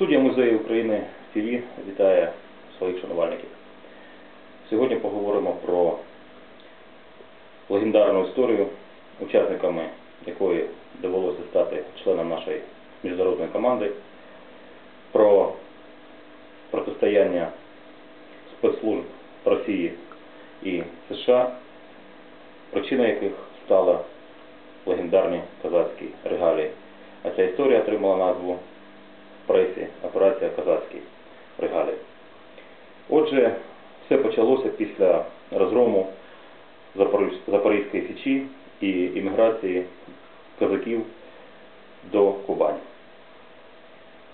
Студія Музею України ТВ вітає своїх шанувальників. Сьогодні поговоримо про легендарну історію, учасниками якої довелося стати членом нашої міжнародної команди, про протистояння спецслужб Росії і США, причина яких стала легендарні козацькі регалії. А ця історія отримала назву в пресі Операція Козацькі регалії. Отже, все почалося після розгрому Запорізької січі і імміграції козаків до Кубані.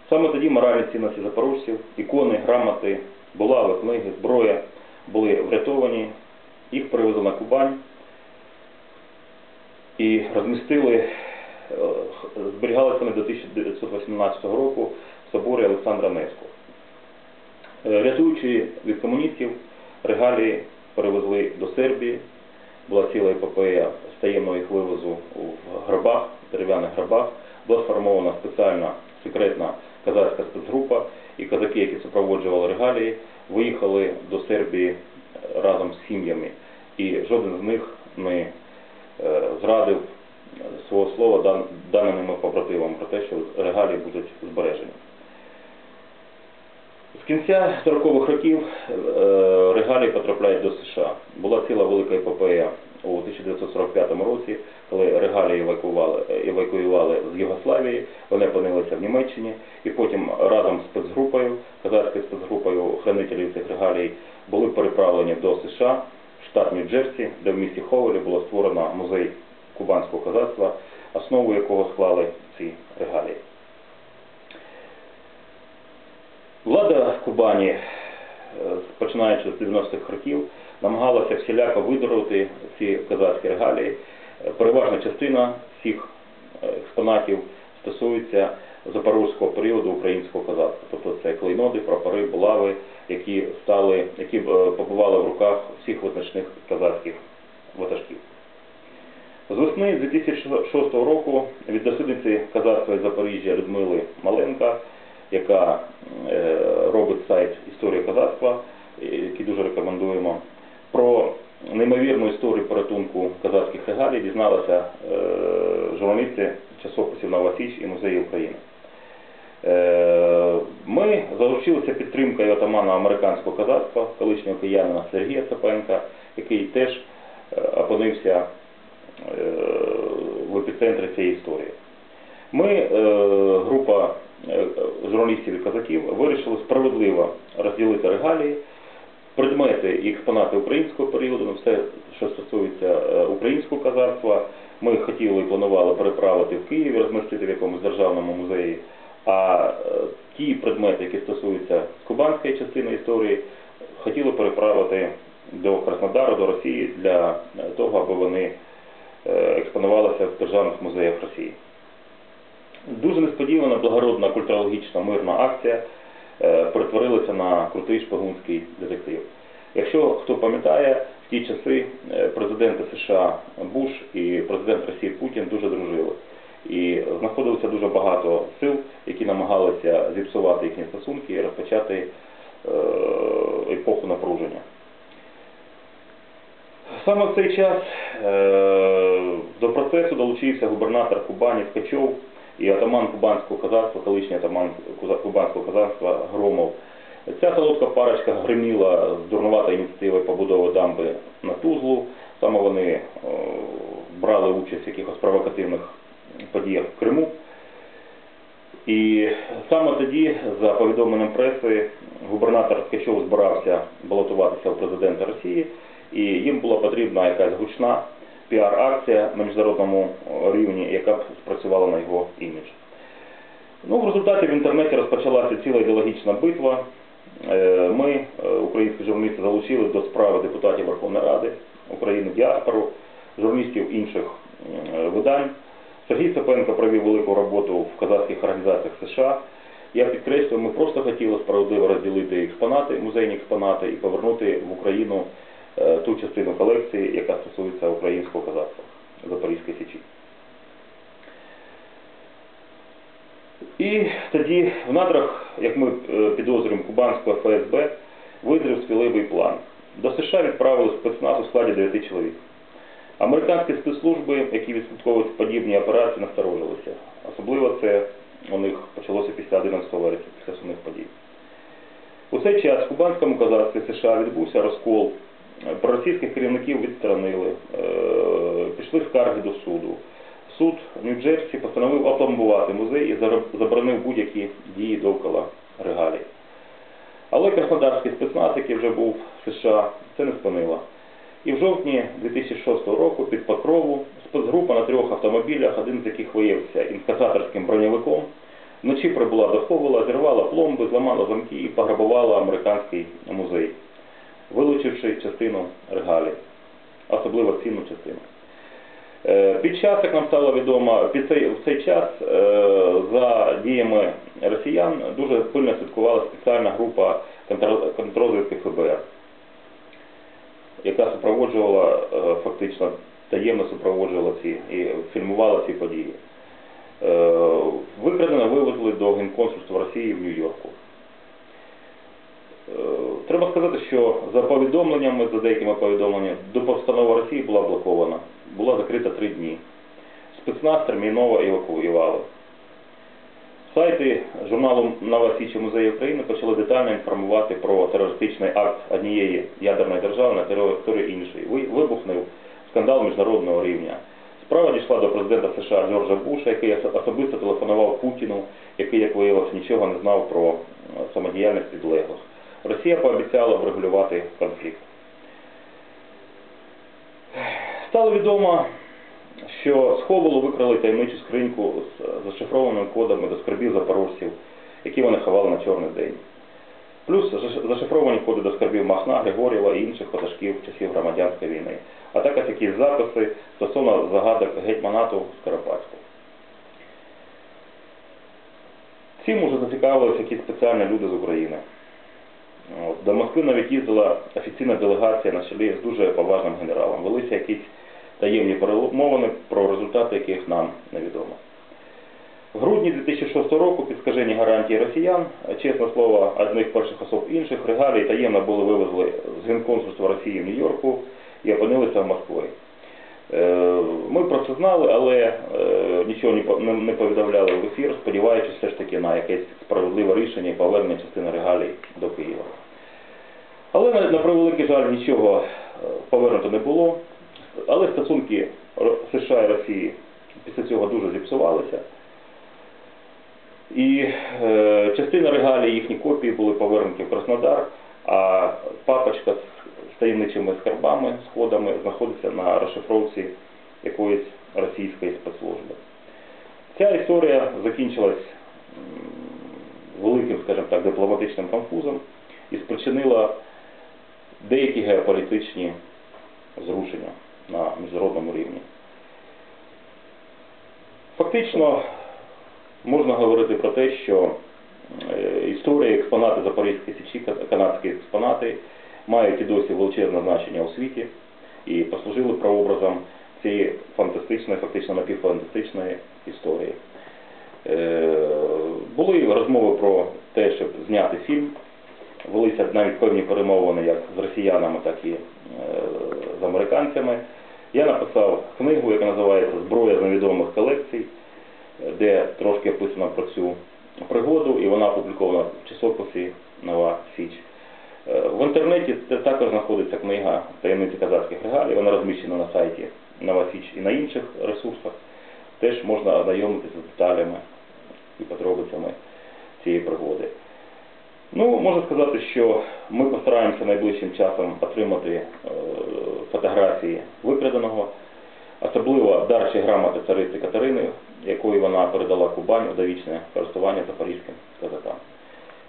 Саме тоді моральні цінності запорожців, ікони, грамоти, булави, книги, зброя були врятовані, їх перевезли на Кубань і розмістили, зберігалися вони до 1918 року в соборі Олександра Невського. Е, Рятуючи від комуністів, регалії перевезли до Сербії. Була ціла епопея з таємного їх вивозу в гробах, дерев'яних гробах. Була сформована спеціальна секретна казацька спецгрупа, і козаки, які супроводжували регалії, виїхали до Сербії е, разом з сім'ями. І жоден з них не е, зрадив е, свого слова дан- даними побратимам про те, що регалії будуть збережені. З кінця 40-х років е, регалії потрапляють до США. Була ціла велика епопея у 1945 році, коли регалії евакуювали, евакуювали з Югославії, вони опинилися в Німеччині, і потім разом з спецгрупою, казацькою спецгрупою хранителів цих регалій, були переправлені до США, штат Нью-Джерсі, де в місті Ховелі було створено музей кубанського козацтва, основу якого склали ці регалії. Влада в Кубані, е, починаючи з 90-х років, намагалася всіляко видорувати ці козацькі регалії. Е, Переважна частина всіх е, експонатів стосується запорозького періоду українського козацтва. Тобто це клейноди, прапори, булави, які стали, які побували в руках всіх визначних козацьких ватажків. З весни 2006 року від дослідниці казацтва із Запоріжжя Людмили Маленка, яка е, робить сайт Історія козацтва, е, який дуже рекомендуємо, про неймовірну історію порятунку козацьких регалій дізналася е, журналісти часописів Нова Січ і Музею України. Ми залучилися підтримкою отамана американського козацтва, колишнього киянина Сергія Цепенка, який теж опинився в епіцентрі цієї історії. Ми, е, група е, журналістів і козаків, вирішили справедливо розділити регалії, предмети і експонати українського періоду, ну, все, що стосується е, українського козацтва. Ми хотіли і планували переправити в Києві, розмістити в якомусь державному музеї. А е, ті предмети, які стосуються кубанської частини історії, хотіли переправити до Краснодару, до Росії для е, того, аби вони е, експонувалися в державних музеях Росії. Дуже несподівана, благородна, культурологічна, мирна акція е, перетворилася на крутий шпигунський детектив. Якщо хто пам'ятає, в ті часи е, президенти США Буш і президент Росії Путін дуже дружили. І знаходилося дуже багато сил, які намагалися зіпсувати їхні стосунки і розпочати епоху напруження. Саме в цей час до процесу долучився губернатор Кубані Ткачов і атаман кубанського козацтва, колишній атаман кубанського козацтва Громов. Ця солодка парочка гриміла з дурнуватою ініціативою побудови дамби на Тузлу. Саме вони е, брали участь в якихось провокативних подіях в Криму. І саме тоді, за повідомленням преси, губернатор Ткачов збирався балотуватися у президента Росії, і їм була потрібна якась гучна піар-акція на міжнародному рівні, яка б спрацювала на його імідж. Ну, в результаті в інтернеті розпочалася ціла ідеологічна битва. Е, Ми, е, українські журналісти, залучили до справи депутатів Верховної Ради України, діаспору, журналістів інших е, видань. Сергій Цепенко провів велику роботу в казахських організаціях США. Я підкреслюю, ми просто хотіли справедливо розділити експонати, музейні експонати і повернути в Україну е, ту частину колекції, яка стосується українського казацтва Запорізької Січі. І тоді в надрах, як ми е, підозрюємо кубанського ФСБ, визрів сміливий план. До США відправили спецназ у складі 9 чоловік. Американські спецслужби, які відслідковують подібні операції, насторожилися. Особливо це у них почалося після 11 вересня, після сумних подій. У цей час в кубанському козацтві США відбувся розкол. Проросійських керівників відсторонили, е, пішли скарги до суду. Суд Нью-Джерсі постановив опломбувати музей і заборонив будь-які дії довкола регалій. Але краснодарський спецназ, який вже був в США, це не спинило. І в жовтні 2006 року під Покрову спецгрупа на трьох автомобілях, один з яких виявився інкасаторським броньовиком, вночі прибула до Ховела, зірвала пломби, зламала замки і пограбувала американський музей, вилучивши частину регалій, особливо цінну частину. Е, Під час, як нам стало відомо, під цей, в цей час е, за діями росіян дуже пильно слідкувала спеціальна група контр- контррозвідки ФБР, яка супроводжувала е, фактично таємно супроводжувала ці і фільмувала ці події. Викрадено вивезли до Генконсульства Росії в Нью-Йорку. Е, Треба сказати, що за повідомленнями, за деякими повідомленнями, до постанова Росії була блокована, була закрита три дні. Спецназ терміново евакуювали. Сайти журналу «Нова Січ і музею України почали детально інформувати про терористичний акт однієї ядерної держави на території іншої. Вибухнув скандал міжнародного рівня. Справа дійшла до президента США Джорджа Буша, який особисто телефонував Путіну, який, як виявилося, нічого не знав про е, самодіяльність підлеглих. Росія пообіцяла врегулювати конфлікт. Стало відомо, що з Ховелу викрали таємничу скриньку з зашифрованими кодами до скарбів запорожців, які вони ховали на чорний день. Плюс зашифровані коди до скарбів Махна, Григорєва і інших ватажків часів громадянської війни, а також якісь записи стосовно загадок гетьманату Скоропадського. Цим уже зацікавилися якісь спеціальні люди з України. До Москви навіть їздила офіційна делегація на чолі з дуже поважним генералом. Велися якісь таємні перемовини, про результати яких нам невідомо. В грудні 2006 року під скажені гарантії росіян, чесне слово, одних перших особ інших, регалії таємно були вивезли з Генконсульства Росії в Нью-Йорку і опинилися в Москві. Е, Ми про це знали, але е, нічого не повідомляли в ефір, сподіваючись все ж таки на якесь справедливе рішення і повернення частини регалій до Києва. Але на, превеликий жаль нічого е, повернуто не було. Але стосунки США і Росії після цього дуже зіпсувалися. І е, частина регалій, їхні копії були повернуті в Краснодар, а папочка з таємничими скарбами, сходами знаходиться на розшифровці якоїсь російської спецслужби. Ця історія закінчилась великим, скажімо так, дипломатичним конфузом і спричинила деякі геополітичні зрушення на міжнародному рівні. Фактично можна говорити про те, що е, історія, експонати Запорізької січі, канадські експонати мають і досі величезне значення у світі і послужили прообразом цієї фантастичної, фактично напівфантастичної історії. Е, Були розмови про те, щоб зняти фільм. Велися навіть певні перемовини як з росіянами, так і е, з американцями. Я написав книгу, яка називається Зброя з невідомих колекцій, де трошки описано про цю пригоду, і вона опублікована в часописі Нова Січ. Е, В інтернеті також знаходиться книга таємниці казацьких регалій, вона розміщена на сайті Нова Січ і на інших ресурсах. Теж можна ознайомитися з деталями і подробицями цієї пригоди. Ну, можу сказати, що ми постараємося найближчим часом отримати е, фотографії викраденого, особливо дарчі грамоти цариці Катерини, якої вона передала Кубань у довічне користування запорізьким козакам.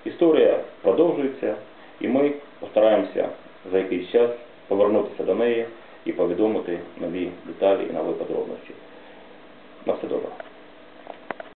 Історія продовжується, і ми постараємося за якийсь час повернутися до неї і повідомити нові деталі і нові подробності. На все добре.